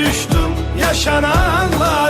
düştüm yaşananlardan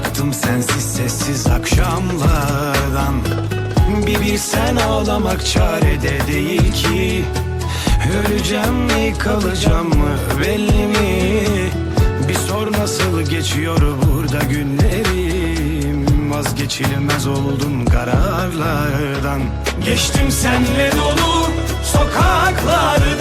Bıktım sensiz sessiz akşamlardan. Bir bilsen ağlamak çarede değil ki. Öleceğim mi kalacağım mı belli mi? Bir sor nasıl geçiyor burada günlerim? Vazgeçilmez oldum kararlardan. Geçtim senle dolu sokaklardan